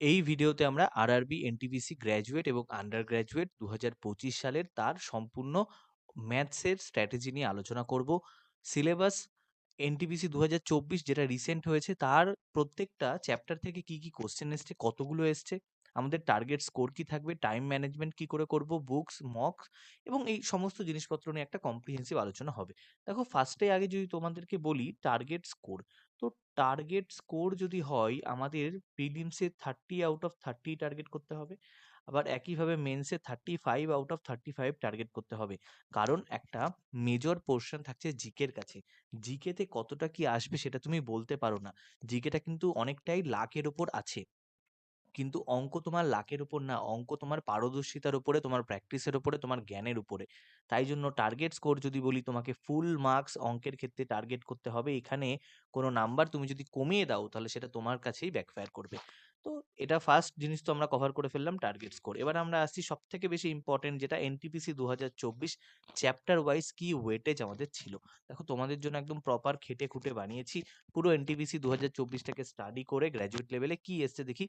এই ভিডিওতে আমরা আর আরআরবি, এনটিভিসি গ্র্যাজুয়েট এবং আন্ডার গ্র্যাজুয়েট দু হাজার পঁচিশ সালের তার সম্পূর্ণ ম্যাথসের স্ট্র্যাটেজি নিয়ে আলোচনা করব। সিলেবাস এনটিপিসি দু যেটা রিসেন্ট হয়েছে তার প্রত্যেকটা চ্যাপ্টার থেকে কি, কি কোশ্চেন এসছে, কতগুলো এসছে, আমাদের টার্গেট স্কোর কি থাকবে, টাইম ম্যানেজমেন্ট কি করে করব, বুকস, মকস এবং এই সমস্ত জিনিসপত্র নিয়ে একটা কম্প্রিহেন্সিভ আলোচনা হবে। দেখো ফার্স্টে আগে যদি তোমাদেরকে বলি টার্গেট স্কোর। তো টার্গেট স্কোর যদি হয় আমাদের প্রিলিমসে 30 আউট অফ 30 টার্গেট করতে হবে। আবার একইভাবে মেন্সে 35 আউট অফ 35 টার্গেট করতে হবে। কারণ একটা মেজর পোর্শন থাকছে জিকের কাছে। জিকেতে কতটা কি আসবে সেটা তুমি বলতে পারো না। জিকেটা কিন্তু অনেকটাই লাকের ওপর আছে। কিন্তু অঙ্ক তোমার লাকের উপর না, অঙ্ক তোমার পারদর্শিতার উপরে, তোমার প্র্যাকটিসের উপরে, তোমার জ্ঞানের উপরে। তাই জন্য টার্গেট স্কোর যদি বলি তোমাকে ফুল মার্কস অঙ্কের ক্ষেত্রে টার্গেট করতে হবে। এখানে কোনো নাম্বার তুমি যদি কমিয়ে দাও তাহলে সেটা তোমার কাছেই ব্যাকফায়ার করবে। তো এটা ফার্স্ট জিনিস তো আমরা কভার করে ফেললাম টার্গেট স্কোর। এবার আমরা আসছি সবথেকে বেশি ইম্পর্টেন্ট যেটা এনটিপিসি ২০২৪ চ্যাপ্টার ওয়াইজ কি ওয়েটেজ আমাদের ছিল। দেখো তোমাদের জন্য একদম প্রপার খেটে খুঁটে বানিয়েছি। পুরো এনটিপিসি ২০২৪ টাকে স্টাডি করে গ্র্যাজুয়েট লেভেলে কি এসছে দেখি।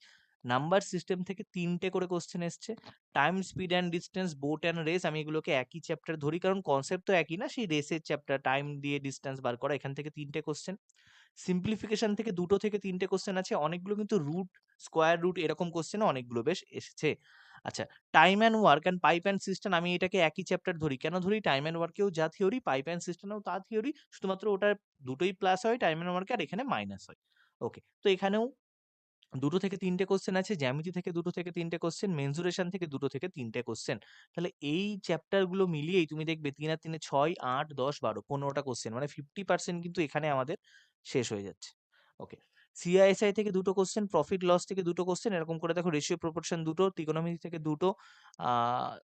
নাম্বার সিস্টেম থেকে তিনটে করে কোয়েশ্চেন এসছে। Time, speed and distance boat and race আমি এগুলোকে একই চ্যাপ্টার ধরি কারণ কনসেপ্ট তো একই না সেই রেসের চ্যাপ্টার টাইম দিয়ে ডিসট্যান্স বার করা এখান থেকে ৩ টে কোয়েশ্চেন। সিম্পলিফিকেশন থেকে দুটো থেকে ৩ টে কোয়েশ্চেন আছে। অনেকগুলো কিন্তু রুট, স্কোয়ার রুট এরকম কোশ্চেন অনেকগুলো বেশ এসেছে। আচ্ছা time and work and pipe and system আমি এটাকে একই চ্যাপ্টার ধরি। কেন ধরি? টাইম অ্যান্ড ওয়ার্কেও যা থিওরি, পাইপ অ্যান্ড সিস্টেমেও তা থিওরি। শুধুমাত্র ওটার দুটোই প্লাস হয় টাইম অ্যান্ড ওয়ার্কে আর এখানে মাইনাস হয়। ওকে তো এখানেও ২ টো থেকে ৩ টে কোয়েশ্চেন আছে। জ্যামিতি থেকে দুটো থেকে তিনটে কোশ্চেন মেনজুরেশন থেকে দুটো থেকে তিনটে কোশ্চেন তাহলে এই চ্যাপ্টারগুলো মিলিয়েই তুমি দেখবে তিন আর ৩ এ ৬, ৮, ১০, ১২ ১৫ টা কোয়েশ্চেন মানে 50% কিন্তু এখানে আমাদের শেষ হয়ে যাচ্ছে। ওকে। সিআইএসআই থেকে দুটো কোশ্চেন প্রফিট লস থেকে দুটো কোশ্চেন এরকম করে দেখো রেশিও প্রপোর্শন ২ টো, ত্রিকোণমিতি থেকে ২ টো, আ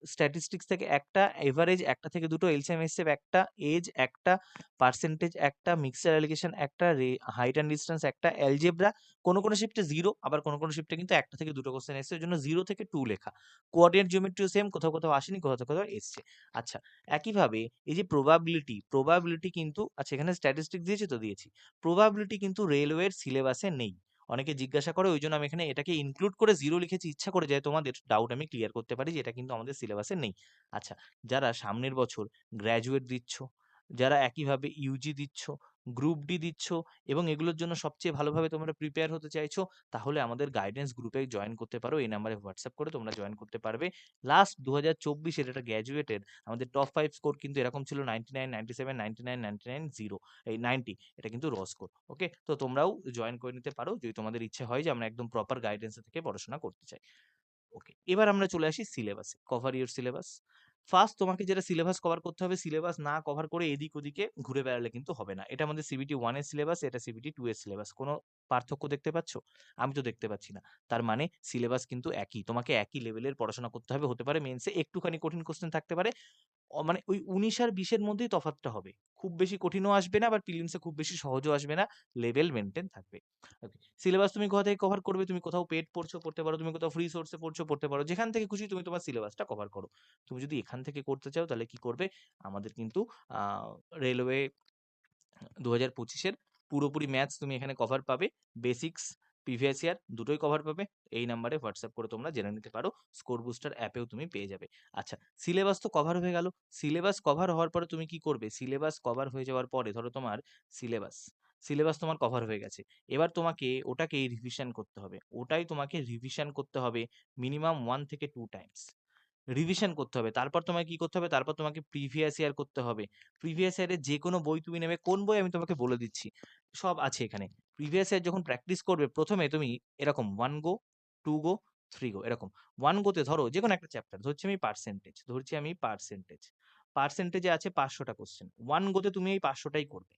স্ট্যাটিস্টিক্স থেকে একটা এভারেজ একটা থেকে দুটো এলসিএম এসএফ একটা এজ একটা পার্সেন্টেজ একটা মিক্সার অ্যালিগেশন একটা হাইট অ্যান্ড ডিসট্যান্স ১ টা, অ্যালজেব্রা কোনো, কোনো শিফটে জিরো আবার কোনো, কোনো শিফটে কিন্তু একটা থেকে ২ টো কোয়েশ্চেন এসছে। ওইজন্য ০ থেকে টু লেখা। কোঅর্ডিনেট জিওমেট্রিও সেম কোথাও, কোথাও আসেনি, কোথাও, কোথাও এসছে। আচ্ছা একইভাবে এই যে প্রবাবিলিটি, প্রবাবিলিটি কিন্তু আচ্ছা এখানে স্ট্যাটিস্টিক্স দিয়েছি তো? দিয়েছি। প্রবাবিলিটি কিন্তু রেলওয়ের সিলেবাসে নেই। অনেকে জিজ্ঞাসা করে ওই জন্য আমি এখানে এটাকে ইনক্লুড করে জিরো লিখেছি ইচ্ছা করে যায় তোমাদের ডাউট আমি ক্লিয়ার করতে পারি যে এটা কিন্তু আমাদের সিলেবাসে নেই। আচ্ছা যারা সামনের বছর গ্র্যাজুয়েট দিচ্ছ, যারা একইভাবে ইউজি দিচ্ছ, গ্রুপ ডি দিচ্ছ এবং এগুলোর জন্য সবচেয়ে ভালোভাবে তোমরা প্রিপেয়ার হতে চাইছো তাহলে আমাদের গাইডেন্স গ্রুপে জয়েন করতে পারো। এই নাম্বারে হোয়াটসঅ্যাপ করে তোমরা জয়েন করতে পারবে। লাস্ট ২০২৪ এর এটা গ্র্যাজুয়েটের আমাদের টপ ৫ স্কোর কিন্তু এরকম ছিল 99, 97, 99, 99, 0 এই 90 এটা কিন্তু র স্কোর। ওকে? তো তোমরাও জয়েন করে নিতে পারো যদি তোমাদের ইচ্ছে হয় যে আমরা একদম প্রপার গাইডেন্স থেকে পড়াশোনা করতে চাই। ওকে। এবার আমরা চলে আসি সিলেবাসে। Cover your syllabus. ফার্স্ট তোমাকে যেটা সিলেবাস কভার করতে হবে সিলেবাস না কভার করে এদিক ওদিকে ঘুরে বেড়ালে কিন্তু হবে না। এটা আমাদের সিবিটি 1 এর সিলেবাস, এটা সিবিটি টু এর সিলেবাস। কোনো পার্থক্য দেখতে পাচ্ছ? আমি তো দেখতে পাচ্ছি না। তার মানে সিলেবাস কিন্তু একই। তোমাকে একই লেভেলের পড়াশোনা করতে হবে। হতে পারে মেন্সে একটুখানি কঠিন কোশ্চেন থাকতে পারে। মানে ওই ১৯ আর বিশের মধ্যেই তফাৎটা হবে। খুব বেশি কঠিনও আসবে না আবার প্রিলিমসে খুব বেশি সহজও আসবে না। লেভেল মেনটেন থাকবে। ওকে। সিলেবাস তুমি কোথা থেকে কভার করবে? তুমি কোথাও পেইড পড়ছো পড়তে পারো, তুমি কোথাও ফ্রি সোর্সে পড়ছো পড়তে পারো। যেখান থেকে খুশি তুমি তোমার সিলেবাসটা কভার করো। তুমি যদি এখান থেকে করতে চাও তাহলে কি করবে? আমাদের কিন্তু রেলওয়ে দু হাজার পঁচিশের পুরোপুরি ম্যাথস তুমি এখানে কভার পাবে। বেসিকস, প্রিভিয়াস ইয়ার দুটোই কভার পাবে। এই নাম্বারে হোয়াটসঅ্যাপ করে তোমরা জেনে নিতে পারো। স্কোর বুস্টার অ্যাপেও তুমি পেয়ে যাবে। আচ্ছা সিলেবাস তো কভার হয়ে গেল। সিলেবাস কভার হওয়ার পরে তুমি কি করবে? সিলেবাস কভার হয়ে যাওয়ার পরে ধরো তোমার সিলেবাস, সিলেবাস তোমার কভার হয়ে গেছে। এবার তোমাকে ওটাকেই রিভিশন করতে হবে। ওটাই তোমাকে রিভিশন করতে হবে মিনিমাম ওয়ান থেকে টু টাইমস। রিভিশন করতে হবে। তারপর তোমাকে কি করতে হবে? তারপর তোমাকে প্রিভিয়াস ইয়ার করতে হবে। প্রিভিয়াস ইয়ারের যেকোনো বই তুমি নেবে। কোন বই আমি তোমাকে বলে দিচ্ছি। সব আছে এখানে। প্রিভিয়াস ইয়ার যখন প্র্যাকটিস করবে প্রথমে তুমি এরকম one go, two go, three go এরকম। ওয়ান গোতে ধরো যে কোনো একটা চ্যাপ্টার ধরছি আমি পার্সেন্টেজ, ধরছি আমি পার্সেন্টেজ। পার্সেন্টেজে আছে পাঁচশোটা কোশ্চেন ওয়ান গোতে তুমি এই পাঁচশোটাই করবে।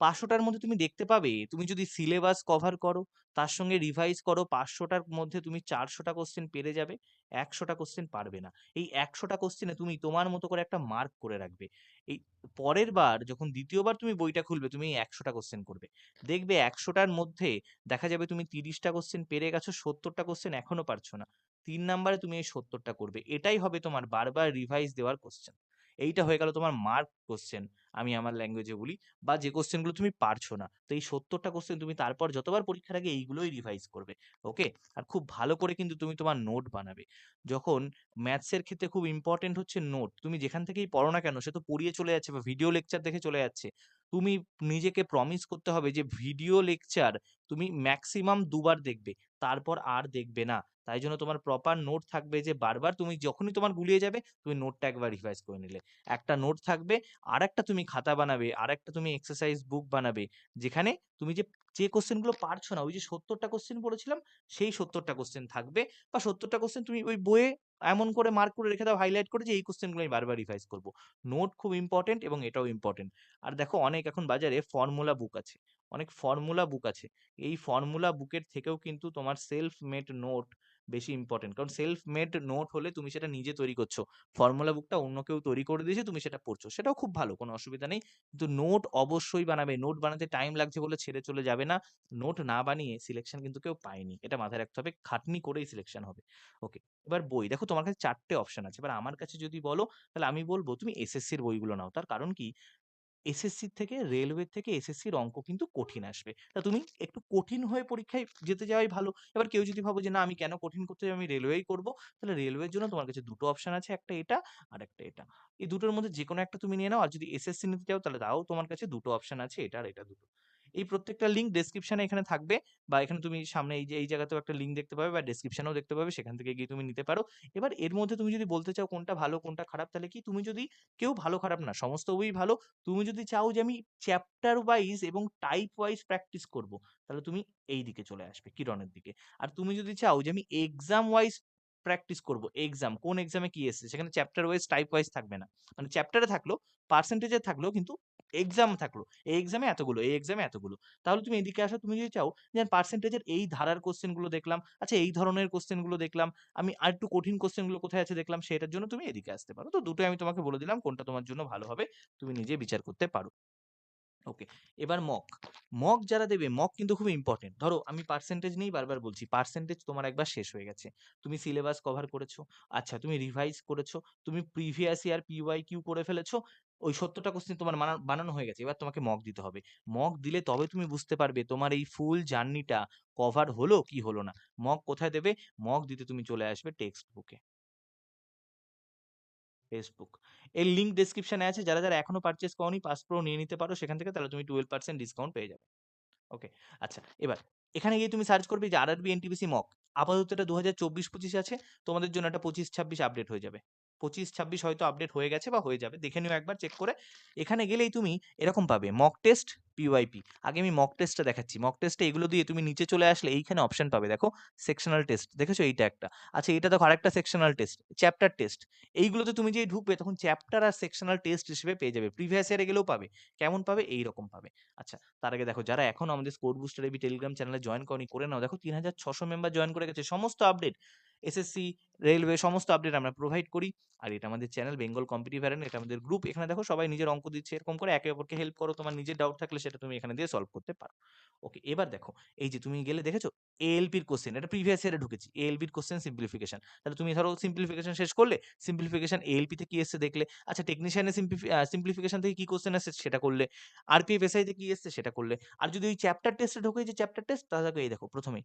৫০০ টার মধ্যে তুমি দেখতে পাবে তুমি যদি সিলেবাস কভার করো, তার সঙ্গে রিভাইজ করো পাঁচশোটার মধ্যে তুমি চারশোটা কোশ্চেন পেরে যাবে। একশোটা কোশ্চেন পারবে না। এই একশোটা কোশ্চেনে তুমি তোমার মতো করে একটা মার্ক করে রাখবে। এই পরের বার যখন দ্বিতীয়বার তুমি বইটা খুলবে তুমি এই ১০০ টা কোয়েশ্চেন করবে। দেখবে একশোটার মধ্যে দেখা যাবে তুমি তিরিশটা কোশ্চেন পেরে গেছো, ৭০ টা কোয়েশ্চেন এখনও পারছ না। তিন নাম্বারে তুমি এই সত্তরটা করবে। এটাই হবে তোমার বারবার রিভাইজ দেওয়ার কোয়েশ্চেন। এইটা হয়ে গেল তোমার মার্ক কোশ্চেন আমি আমার ল্যাঙ্গুয়েজে বলি, বা যে কোশ্চেনগুলো তুমি পারছ না। তো এই সত্তরটা কোশ্চেন তুমি তারপর যতবার পরীক্ষার আগে এইগুলোই রিভাইজ করবে ওকে আর খুব ভালো করে কিন্তু তুমি তোমার নোট বানাবে। যখন ম্যাথসের ক্ষেত্রে খুব ইম্পর্টেন্ট হচ্ছে নোট তুমি যেখান থেকেই পড়ো না কেন, সে তো পড়িয়ে চলে যাচ্ছে বা ভিডিও লেকচার দেখে চলে যাচ্ছে। তুমি নিজেকে প্রমিস করতে হবে যে ভিডিও লেকচার তুমি ম্যাক্সিমাম দুবার দেখবে। তারপর আর দেখবে না। তাই জন্য তোমার প্রপার নোট থাকবে যে বারবার তুমি যখনই তোমার গুলিয়ে যাবে, তুমি নোটটা একবার রিভাইজ করে নিলে। একটা নোট থাকবে আর একটা তুমি খাতা বানাবে আর একটা তুমি এক্সারসাইজ বুক বানাবে, যেখানে তুমি যে যে কোশ্চেনগুলো পারছ না, ওই যে সত্তরটা কোশ্চেন পড়েছিলাম, সেই সত্তরটা কোশ্চেন থাকবে। বা সত্তরটা কোশ্চেন তুমি ওই বইয়ে এমন করে মার্ক করে রেখে দাও হাইলাইট করে যে এই কোশ্চেনগুলো আমি বারবার রিভাইজ করব। নোট খুব ইম্পর্টেন্ট এবং এটাও ইম্পর্টেন্ট আর দেখো অনেক এখন বাজারে ফর্মুলা বুক আছে। অনেক ফর্মুলা বুক আছে। এই ফর্মুলা বুকের থেকেও কিন্তু তোমার সেলফ মেড নোট বেশি ইম্পর্টেন্ট কারণ সেলফ মেড নোট হলে তুমি সেটা নিজে তৈরি করছ। ফর্মুলা বুকটা অন্য কেউ তৈরি করে দিয়েছে, তুমি সেটা পড়ছো। সেটাও খুব ভালো, কোনো অসুবিধা নেই। কিন্তু নোট অবশ্যই বানাবে। নোট বানাতে টাইম লাগছে বলে ছেড়ে চলে যাবে না। নোট না বানিয়ে সিলেকশন কিন্তু কেউ পায়নি। এটা মাথায় রাখতে হবে, খাটনি করেই সিলেকশন হবে। ওকে এবার বই। দেখো তোমার কাছে চারটে অপশন আছে। এবার আমার কাছে যদি বলো, তাহলে আমি বলব, তুমি এসএসসির বইগুলো নাও। তার কারণ কি? এসএসসির থেকে রেলওয়ে থেকে এসএসসির অঙ্ক কিন্তু কঠিন আসবে। তা তুমি একটু কঠিন হয়ে পরীক্ষায় যেতে যাওয়াই ভালো। এবার কেউ যদি ভাবো যে, না, আমি কেন কঠিন করতে যাব আমি রেলওয়েই করব। তাহলে রেলওয়ের জন্য তোমার কাছে দুটো অপশন আছে, একটা এটা আর একটা এটা। এই দুটোর মধ্যে যে কোনো একটা তুমি নিয়ে নাও। আর যদি এসএসসি নিতে চাও, তাহলে তাও তোমার কাছে দুটো অপশন আছে, এটা আর এটা দুটো। এই প্রত্যেকটা লিঙ্ক ডেসক্রিপশনে এখানে থাকবে। বা এখানে তুমি সামনে এই যে, এই জায়গাতেও একটা লিঙ্ক দেখতে পাবে বা ডেসক্রিপশনেও দেখতে পাবে, সেখান থেকে গিয়ে তুমি নিতে পারো। এবার এর মধ্যে তুমি যদি বলতে চাও কোনটা ভালো, কোনটা খারাপ, তাহলে কি তুমি যদি কেউ ভালো, খারাপ না, সমস্ত বই ভালো, তুমি যদি চাও যে আমি চ্যাপ্টার ওয়াইজ এবং টাইপ ওয়াইজ প্র্যাকটিস করব, তাহলে তুমি এই দিকে চলে আসবে, কিরণের দিকে। আর তুমি যদি চাও যে আমি এক্সাম ওয়াইজ প্র্যাকটিস করব এক্সাম কোন এক্সামে কি এসেছে, সেখানে চ্যাপ্টার ওয়াইজ টাইপ ওয়াইজ থাকবে না। মানে চ্যাপ্টারে থাকল পার্সেন্টেজে থাকল কিন্তু এক্সাম থাকল, এই এক্সামে এতগুলো, এই এক্সামে এতগুলো। তাহলে তুমি এদিকে আসো, তুমি যদি চাও যে পার্সেন্টেজের এই ধারার কোশ্চেনগুলো দেখলাম আচ্ছা এই ধরনের কোশ্চেনগুলো দেখলাম, আমি আর একটু কঠিন কোশ্চেনগুলো কোথায় আছে দেখলাম, সেটার জন্য তুমি এদিকে আসতে পারো। তো দুটোই আমি তোমাকে বলে দিলাম, কোনটা তোমার জন্য ভালো হবে, তুমি নিজে বিচার করতে পারো। ওকে, এবার মক। মক যারা দেবে, মক কিন্তু খুব ইম্পর্টেন্ট ধরো আমি পার্সেন্টেজ নেই বারবার বলছি পার্সেন্টেজ তোমার একবার শেষ হয়ে গেছে। তুমি সিলেবাস কভার করেছ আচ্ছা তুমি রিভাইজ করেছ, তুমি প্রিভিয়াস ইয়ার পিওয়াই কিউ করে ফেলেছো, ওই সত্তরটা কোশ্চেন তোমার বানানো হয়ে গেছে, এবার তোমাকে মক দিতে হবে। মক দিলে তবে তুমি বুঝতে পারবে তোমার এই ফুল জার্নিটা কভার হলো কি হলো না। মক কোথায় দেবে? মক দিতে তুমি চলে আসবে টেক্সট বুকে ফেসবুক এর লিঙ্ক ডেসক্রিপশনে আছে, যারা যারা এখনও পারচেস করনি পাস প্রো নিয়ে নিতে পারো, সেখান থেকে তাহলে তুমি টুয়েলভ পার্সেন্ট ডিসকাউন্ট পেয়ে যাবে। ওকে আচ্ছা এবার এখানে গিয়ে তুমি সার্চ করবে যে আরআরবি এনটিপিসি মক আপাতত এটা দু হাজার চব্বিশ পঁচিশ আছে, তোমাদের জন্য একটা পঁচিশ ছাব্বিশ আপডেট হয়ে যাবে। পঁচিশ ছাব্বিশ হয়তো আপডেট হয়ে গেছে বা হয়ে যাবে, দেখে নিও একবার চেক করে। এখানে গেলেই তুমি এরকম পাবে মক টেস্ট পিওয়াইপি আগে আমি মক টেস্টটা দেখাচ্ছি। মক টেস্টে এগুলো দিয়ে তুমি নিচে চলে আসলে এইখানে অপশন পাবে। দেখো সেকশনাল টেস্ট দেখেছ? এইটা একটা। আচ্ছা এটা দেখো আরেকটা সেকশনাল টেস্ট চ্যাপ্টার টেস্ট এইগুলোতে তুমি যেই ঢুকবে, তখন চ্যাপ্টার আর সেকশনাল টেস্ট হিসেবে পেয়ে যাবে। প্রিভিয়াস ইয়ারে গেলেও পাবে। কেমন পাবে? এই রকম পাবে। আচ্ছা তার আগে দেখো, যারা এখন আমাদের স্কোর বুস্টার এবি টেলিগ্রাম চ্যানেলে জয়েন করনি, করে নাও। দেখো, তিন হাজার ছশো মেম্বার জয়েন করে গেছে। সমস্ত আপডেট এসএসসি রেলওয়ে সমস্ত আপডেট আমরা প্রোভাইড করি। আর এটা আমাদের চ্যানেল বেঙ্গল কম্পিটিভ এটা আমাদের গ্রুপ এখানে দেখো, সবাই নিজের অঙ্ক দিচ্ছে। এরকম করে একে অপরকে হেল্প করো। তোমার নিজের ডাউট থাকলে সেটা তুমি এখানে দিয়ে সলভ করতে পারো। ওকে এবার দেখো, এই যে তুমি গেলে দেখেছ এএলপির কোশ্চেন এটা প্রিভিয়াস ইয়ারে ঢুকেছি। এএলপির কোশ্চেন সিম্পলিফিকেশন তাহলে তুমি ধরো সিম্পলিফিকেশন শেষ করলে সিম্পলিফিকেশন এলপি তে কি এসছে দেখলে আচ্ছা টেকনিশিয়ানের সিম্পলিফিকেশন থেকে কি কোশ্চেন আসছে সেটা করলে আরপিএফ এসআই তে কি এসছে সেটা করলে। আর যদি ওই চ্যাপ্টার টেস্টে ঢোকে যে চ্যাপ্টার টেস্ট তাহলে এই দেখো, প্রথমেই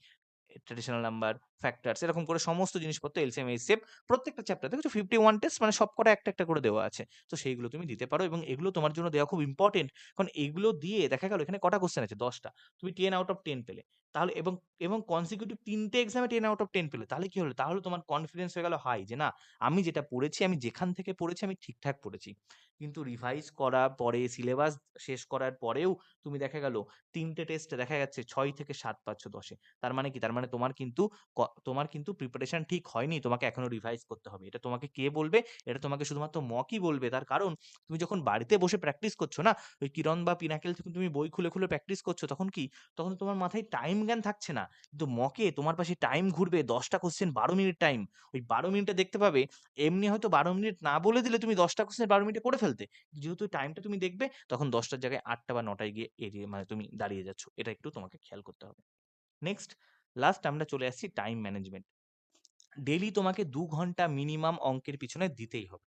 ট্রেডিশনাল নাম্বার ফ্যাক্টরস এরকম করে সমস্ত জিনিসপত্র এলসিএম এইচসিএফ প্রত্যেকটা চ্যাপ্টার দেখছ ফিফটি ওয়ান টেস্ট মানে সব কটা একটা একটা করে দেওয়া আছে। তো সেইগুলো তুমি দিতে পারো এবং এগুলো তোমার জন্য দেওয়া খুব ইম্পর্টেন্ট কারণ এগুলো দিয়ে দেখা গেল এখানে কটা কোশ্চেন আছে? দশটা। তুমি টেন আউট অফ টেন পেলে। তাহলে এবং এবং কনসিকিউটিভ তিনটে এক্সামে টেন আউট অফ টেন পেলে। তাহলে কি হলো? তাহলে তোমার কনফিডেন্স হয়ে গেল হাই যে না, আমি যেটা পড়েছি, আমি যেখান থেকে পড়েছি, আমি ঠিকঠাক পড়েছি। কিন্তু রিভাইজ করার পরে সিলেবাস শেষ করার পরেও তুমি দেখা গেল তিনটে টেস্টে দেখা যাচ্ছে ছয় থেকে সাত পাচ্ছ দশে। তার মানে কি? তার মানে তোমার কিন্তু তোমার কিন্তু প্রিপারেশন ঠিক হয়নি, তোমাকে এখনও রিভাইজ করতে হবে। এটা তোমাকে কে বলবে? এটা তোমাকে শুধুমাত্র মকই বলবে। তার কারণ, তুমি যখন বাড়িতে বসে প্র্যাকটিস করছ না, ওই কিরণ বা পিনাকেল থেকে তুমি বই খুলে খুলে প্র্যাকটিস করছ, তখন কি? তখন তোমার মাথায় টাইম জ্ঞান থাকছে না। কিন্তু মকে তোমার পাশে টাইম ঘুরবে, দশটা কোশ্চেন বারো মিনিট টাইম ওই বারো মিনিটে দেখতে পাবে, এমনি হয়তো বারো মিনিট না বলে দিলে তুমি দশটা কোশ্চেন বারো মিনিটে করে ফেলতে। যেহেতু টাইমটা তুমি দেখবে, তখন দশটার জায়গায় আটটা বা নটায় গিয়ে এড়িয়ে মানে তুমি দাঁড়িয়ে যাচ্ছ। এটা একটু তোমাকে খেয়াল করতে হবে। নেক্সট লাস্ট আমরা চলে আসছি টাইম ম্যানেজমেন্ট ডেলি তোমাকে দু ঘণ্টা মিনিমাম অঙ্কের পিছনে দিতেই হবে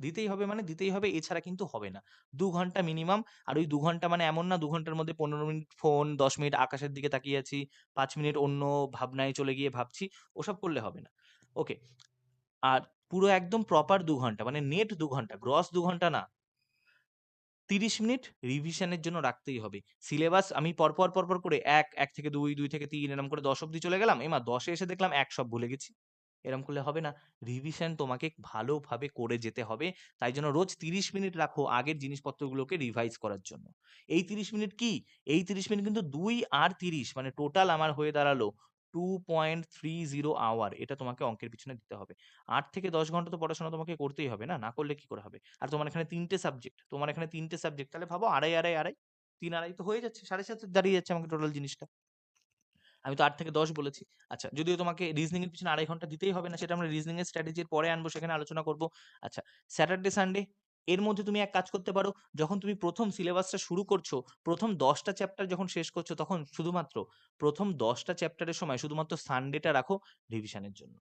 দিতেই হবে মানে দিতেই হবে এছাড়া কিন্তু হবে না। ২ ঘণ্টা মিনিমাম আর ওই দু ঘণ্টা মানে এমন না দু ঘণ্টার মধ্যে ১৫ মিনিট ফোন, ১০ মিনিট আকাশের দিকে তাকিয়ে আছি, পাঁচ মিনিট অন্য ভাবনায় চলে গিয়ে ভাবছি, ওসব করলে হবে না। ওকে। আর পুরো একদম প্রপার দু ঘণ্টা মানে নেট দু ঘণ্টা, গ্রস দু ঘণ্টা না। ৩০ মিনিট রিভিশনের জন্য রাখতেই হবে। সিলেবাস আমি পরপর, পরপর করে ১, ১ থেকে ২, ২ থেকে ৩ এরকম করে ১০ অব্দি চলে গেলাম। এমা ১০ এ এসে দেখলাম এক সব ভুলে গেছি। এরকম করলে হবে না। রিভিশন তোমাকে ভালোভাবে করে যেতে হবে। তাই জন্য রোজ ৩০ মিনিট রাখো আগের জিনিসপত্রগুলোকে রিভাইজ করার জন্য। এই ৩০ মিনিট কি? এই ৩০ মিনিট কিন্তু দুই আর ৩০ মানে টোটাল আমার হয়ে দাঁড়াল 2.30 আওয়ার এটা তোমাকে অঙ্কের পিছনে দিতে হবে। ৮ থেকে ১০ ঘণ্টা তো পড়াশোনা তোমাকে করতেই হবে না? না করলে কি করে হবে? আর তোমার এখানে ৩ টে সাবজেক্ট, তোমার এখানে ৩ টে সাবজেক্ট তাহলে ভাবো আড়াই, আড়াই, আড়াই ৩ আড়াই তো হয়ে যাচ্ছে। ৭.৫ দাঁড়িয়ে যাচ্ছে আমাকে টোটাল জিনিসটা। আমি তো ৮ থেকে ১০ বলেছি। আচ্ছা যদিও তোমাকে রিজনিং এর পিছনে আড়াই ঘণ্টা দিতেই হবে না সেটা আমরা রিজনিং এর স্ট্র্যাটেজির পরে আনব সেখানে আলোচনা করব। আচ্ছা স্যাটারডে, সানডে এর মধ্যে তুমি এক কাজ করতে পারো যখন তুমি ১ম সিলেবাসটা শুরু করছ, প্রথম দশটা চ্যাপ্টার যখন শেষ করছ তখন শুধুমাত্র প্রথম দশটা চ্যাপ্টারের সময় শুধুমাত্র সানডেটা রাখো রিভিশনের জন্য।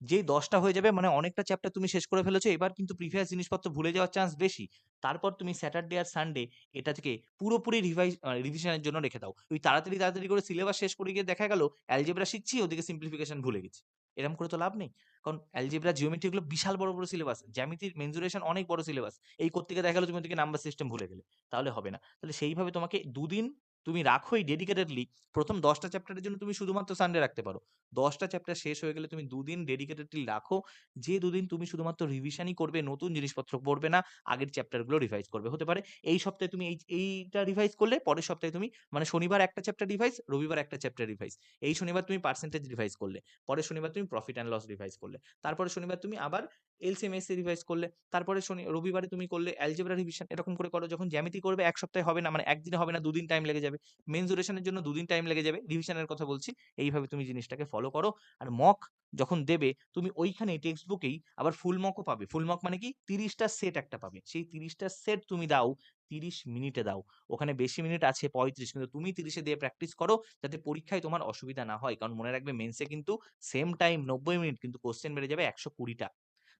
যেই দশটা হয়ে যাবে মানে অনেকটা চ্যাপ্টার তুমি শেষ করে ফেলেছো এবার কিন্তু প্রিভিয়াস জিনিসপত্র ভুলে যাওয়ার চান্স বেশি। তারপর তুমি স্যাটারডে আর সানডে এটা থেকে পুরোপুরি রিভাইজ রিভিশনের জন্য রেখে দাও। ওই তাড়াতাড়ি, তাড়াতাড়ি করে সিলেবাস শেষ করে গিয়ে দেখা গেল অ্যালজেব্রা শিখছি ওদিকে সিম্পলিফিকেশন ভুলে গেছি। এরকম করে তো লাভ নেই। কারণ অ্যালজেব্রা, জিওমেট্রি এগুলো বিশাল বড়, বড় সিলেবাস। জ্যামিতির মেনজুরেশন অনেক বড় সিলেবাস। এই করতে গিয়ে দেখা গেলো তুমি নাম্বার সিস্টেম ভুলে গেলে। তাহলে হবে না। তাহলে সেইভাবে তোমাকে দুদিন তুমি রাখোই ডেডিকেটেডলি ১ম ১০ টা চ্যাপ্টারের জন্য তুমি শুধুমাত্র সানডে রাখতে পারো। দশটা চ্যাপ্টার শেষ হয়ে গেলে তুমি দুদিন ডেডিকেটেডলি রাখো। যে দুদিন তুমি শুধুমাত্র রিভিশনই করবে, নতুন জিনিসপত্র পড়বে না, আগের চ্যাপ্টারগুলো রিভাইজ করবে। হতে পারে এই সপ্তাহে তুমি এই এইটা রিভাইজ করলে পরের সপ্তাহে তুমি মানে শনিবার একটা চ্যাপ্টার রিভাইজ, রবিবার একটা চ্যাপ্টার রিভাইজ। এই শনিবার তুমি পার্সেন্টেজ রিভাইজ করলে। পরের শনিবার তুমি প্রফিট অ্যান্ড লস রিভাইজ করলে। তারপরে শনিবার তুমি আবার এলসিএম এসএ রিভাইজ করলে। তারপরে শনি রবিবারে তুমি করলে অ্যালজেব্রা রিভিশন এরকম করে করো। যখন জ্যামিতি করবে এক সপ্তাহে হবে না মানে একদিনে হবে না, দুদিন টাইম লেগে যাবে। মেনসুরেশনের জন্য দুদিন টাইম লেগে যাবে। রিভিশনের কথা বলছি। এইভাবে তুমি জিনিসটাকে ফলো করো। আর মক যখন দেবে তুমি ওইখানেই টেক্সট বুকেই আবার ফুল মকও পাবে। ফুল মক মানে কি ৩০ টা সেট একটা পাবে। সেই ৩০ টা সেট তুমি দাও ৩০ মিনিটে দাও। ওখানে বেশি মিনিট আছে ৩৫ কিন্তু তুমি ৩০ এ দিয়ে প্র্যাকটিস করো যাতে পরীক্ষায় তোমার অসুবিধা না হয়। কারণ মনে রাখবে মেন্সে কিন্তু সেম টাইম ৯০ মিনিট কিন্তু কোয়েশ্চেন বেড়ে যাবে ১২০ টা।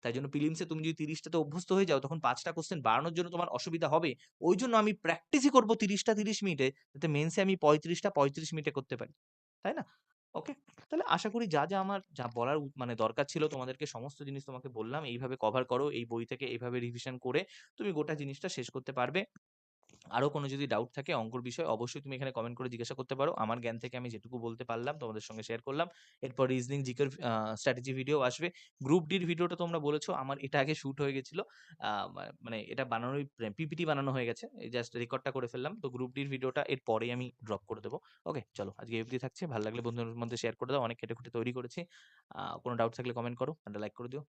তাই জন্য প্রিলিমসে তুমি যদি তিরিশটাতে অভ্যস্ত হয়ে যাও তখন পাঁচটা কোশ্চেন বাড়ানোর জন্য তোমার অসুবিধা হবে। ওই জন্য আমি প্র্যাকটিসই করব তিরিশটা তিরিশ মিনিটে যাতে মেন্সে আমি পঁয়ত্রিশটা পঁয়ত্রিশ মিনিটে করতে পারি। তাই না? ওকে? তাহলে আশা করি যা, যা আমার যা বলার মানে দরকার ছিল তোমাদেরকে সমস্ত জিনিস তোমাকে বললাম। এইভাবে কভার করো। এই বই থেকে এইভাবে রিভিশন করে তুমি গোটা জিনিসটা শেষ করতে পারবে। আরও কোনো যদি ডাউট থাকে অঙ্কর বিষয়ে অবশ্যই তুমি এখানে কমেন্ট করে জিজ্ঞাসা করতে পারো। আমার জ্ঞান থেকে আমি যেটুকু বলতে পারলাম তোমাদের সঙ্গে শেয়ার করলাম। এরপর রিজনিং, জিকের স্ট্র্যাটেজি ভিডিও আসবে। গ্রুপ ডির ভিডিওটা তোমরা বলেছ আমার এটা আগে শ্যুট হয়ে গেছিল। মানে এটা বানানোই পিপিটি বানানো হয়ে গেছে। জাস্ট রেকর্ডটা করে ফেললাম। তো গ্রুপ ডির ভিডিওটা এর পরেই আমি ড্রপ করে দেবো ওকে? চলো আজকে অবধি থাকছে। ভালো লাগলে বন্ধুদের মধ্যে শেয়ার করে দাও। অনেক কেটে-খুঁটে তৈরি করেছি। কোনো ডাউট থাকলে কমেন্ট করো। একটা লাইক করে দিও।